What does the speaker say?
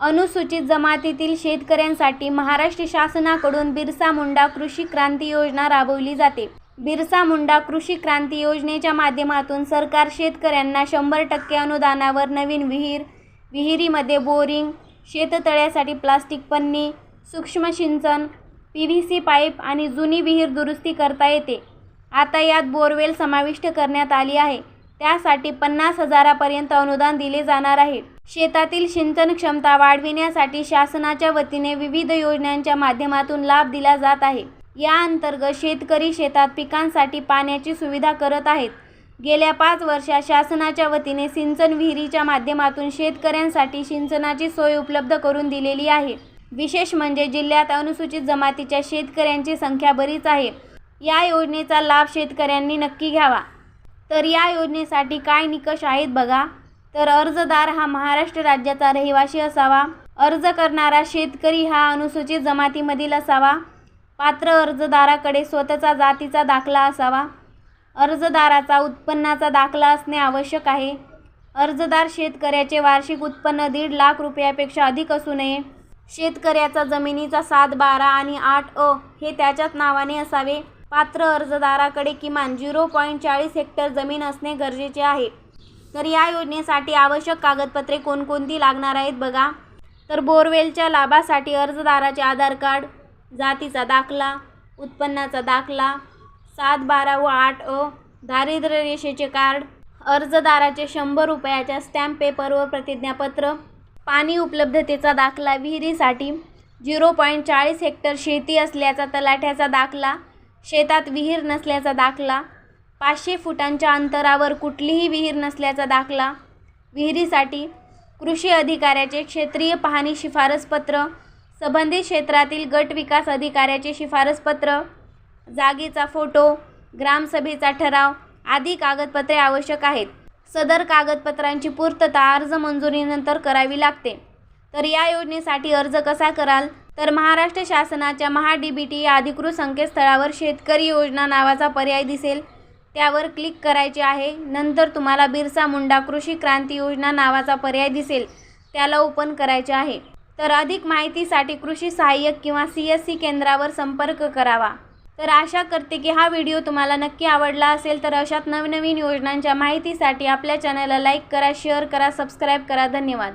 अनुसूचित जमातीतील शेतकऱ्यांसाठी महाराष्ट्र शासनाकडून बिरसा मुंडा कृषी क्रांती योजना राबवली जाते. बिरसा मुंडा कृषी क्रांती योजनेच्या माध्यमातून सरकार शेतकऱ्यांना शंभर टक्के अनुदानावर नवीन विहीर विहिरीमध्ये बोरिंग शेततळ्यासाठी प्लास्टिक पन्नी सूक्ष्म सिंचन पी व्ही सी पाईप आणि जुनी विहीर दुरुस्ती करता येते. आता यात बोरवेल समाविष्ट करण्यात आली आहे. त्यासाठी पन्नास हजारापर्यंत अनुदान दिले जाणार आहे. शेतातील सिंचन क्षमता वाढविण्यासाठी शासनाच्या वतीने विविध योजनांच्या माध्यमातून लाभ दिला जात आहे. या अंतर्गत शेतकरी शेतात पिकांसाठी पाण्याची सुविधा करत आहेत. गेल्या पाच वर्षात शासनाच्या वतीने सिंचन विहिरीच्या माध्यमातून शेतकऱ्यांसाठी सिंचनाची सोय उपलब्ध करून दिलेली आहे. विशेष म्हणजे जिल्ह्यात अनुसूचित जमातीच्या शेतकऱ्यांची संख्या बरीच आहे. या योजनेचा लाभ शेतकऱ्यांनी नक्की घ्यावा. तर या योजनेसाठी काय निकष आहेत बघा. तर अर्जदार हा महाराष्ट्र राज्याचा रहिवासी असावा. अर्ज करणारा शेतकरी हा अनुसूचित जमातीमधील असावा. पात्र अर्जदाराकडे स्वतःचा जातीचा दाखला असावा. अर्जदाराचा उत्पन्नाचा दाखला असणे आवश्यक आहे. अर्जदार शेतकऱ्याचे वार्षिक उत्पन्न दीड लाख रुपयापेक्षा अधिक असू नये. शेतकऱ्याचा जमिनीचा सात बारा आणि आठ अ हे त्याच्याच नावाने असावे. पात्र अर्जदाराकडे किमान झिरो पॉईंट चाळीस हेक्टर जमीन असणे गरजेचे आहे. तर या योजनेसाठी आवश्यक कागदपत्रे कोणकोणती लागणार आहेत बघा. तर बोरवेलच्या लाभासाठी अर्जदाराचे आधार कार्ड जातीचा दाखला उत्पन्नाचा दाखला सात बारा व आठ अ दारिद्र्य रेषेचे कार्ड अर्जदाराचे शंभर रुपयाच्या स्टॅम्प पेपर व प्रतिज्ञापत्र पाणी उपलब्धतेचा दाखला विहिरीसाठी झिरो पॉईंट चाळीस हेक्टर शेती असल्याचा तलाठ्याचा दाखला शेतात विहीर नसल्याचा दाखला पाचशे फुटांच्या अंतरावर कुठलीही विहीर नसल्याचा दाखला विहिरीसाठी कृषी अधिकाऱ्याचे क्षेत्रीय पाहणी शिफारसपत्र संबंधित क्षेत्रातील गट विकास अधिकाऱ्याचे शिफारसपत्र जागेचा फोटो ग्रामसभेचा ठराव आदी कागदपत्रे आवश्यक आहेत. सदर कागदपत्रांची पूर्तता अर्ज मंजुरीनंतर करावी लागते. तर या योजनेसाठी अर्ज कसा कराल? तर महाराष्ट्र शासनाच्या महाडीबीटी बी टी या अधिकृत संकेतस्थळावर शेतकरी योजना नावाचा पर्याय दिसेल. त्यावर क्लिक करायचे आहे. नंतर तुम्हाला बिरसा मुंडा कृषी क्रांती योजना नावाचा पर्याय दिसेल. त्याला ओपन करायचे आहे. तर अधिक माहितीसाठी कृषी सहाय्यक किंवा सी एस सी केंद्रावर संपर्क करावा. तर आशा करते की हा व्हिडिओ तुम्हाला नक्की आवडला असेल तर अशात नवनवीन योजनांच्या माहितीसाठी आपल्या चॅनलला लाईक करा शेअर करा सबस्क्राईब करा. धन्यवाद.